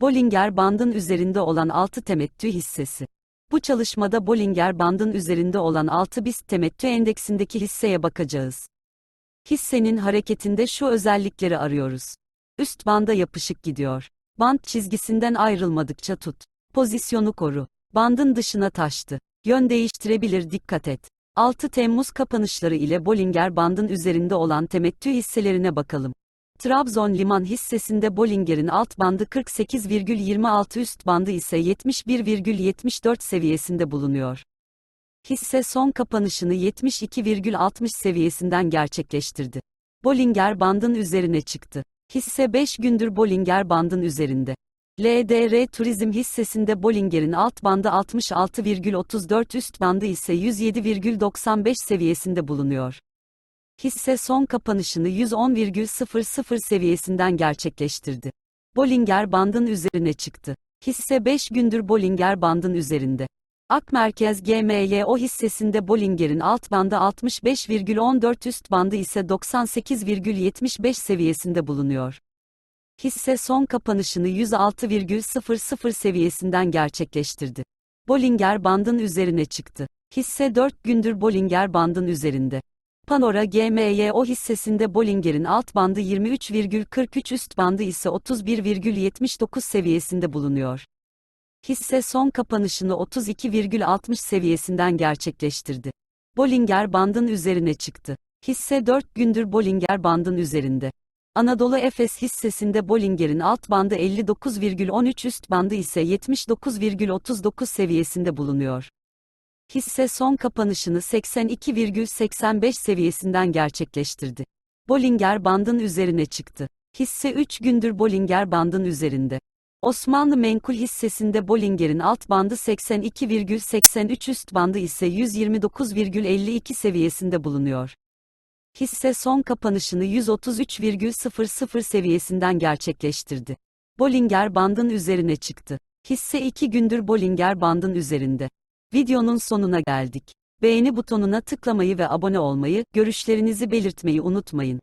Bollinger bandın üzerinde olan 6 temettü hissesi. Bu çalışmada Bollinger bandın üzerinde olan 6 BIST temettü endeksindeki hisseye bakacağız. Hissenin hareketinde şu özellikleri arıyoruz. Üst banda yapışık gidiyor. Band çizgisinden ayrılmadıkça tut. Pozisyonu koru. Bandın dışına taştı. Yön değiştirebilir dikkat et. 6 Temmuz kapanışları ile Bollinger bandın üzerinde olan temettü hisselerine bakalım. Trabzon Liman hissesinde Bollinger'in alt bandı 48,26 üst bandı ise 71,74 seviyesinde bulunuyor. Hisse son kapanışını 72,60 seviyesinden gerçekleştirdi. Bollinger bandın üzerine çıktı. Hisse 5 gündür Bollinger bandın üzerinde. LDR Turizm hissesinde Bollinger'in alt bandı 66,34 üst bandı ise 107,95 seviyesinde bulunuyor. Hisse son kapanışını 110,00 seviyesinden gerçekleştirdi. Bollinger bandın üzerine çıktı. Hisse 5 gündür Bollinger bandın üzerinde. Ak Merkez GMYO hissesinde Bollinger'in alt bandı 65,14 üst bandı ise 98,75 seviyesinde bulunuyor. Hisse son kapanışını 106,00 seviyesinden gerçekleştirdi. Bollinger bandın üzerine çıktı. Hisse 4 gündür Bollinger bandın üzerinde. Panora GMYO hissesinde Bollinger'in alt bandı 23,43 üst bandı ise 31,79 seviyesinde bulunuyor. Hisse son kapanışını 32,60 seviyesinden gerçekleştirdi. Bollinger bandın üzerine çıktı. Hisse 4 gündür Bollinger bandın üzerinde. Anadolu Efes hissesinde Bollinger'in alt bandı 59,13 üst bandı ise 79,39 seviyesinde bulunuyor. Hisse son kapanışını 82,85 seviyesinden gerçekleştirdi. Bollinger bandın üzerine çıktı. Hisse 3 gündür Bollinger bandın üzerinde. Osmanlı Menkul hissesinde Bollinger'in alt bandı 82,83 üst bandı ise 129,52 seviyesinde bulunuyor. Hisse son kapanışını 133,00 seviyesinden gerçekleştirdi. Bollinger bandın üzerine çıktı. Hisse 2 gündür Bollinger bandın üzerinde. Videonun sonuna geldik. Beğeni butonuna tıklamayı ve abone olmayı, görüşlerinizi belirtmeyi unutmayın.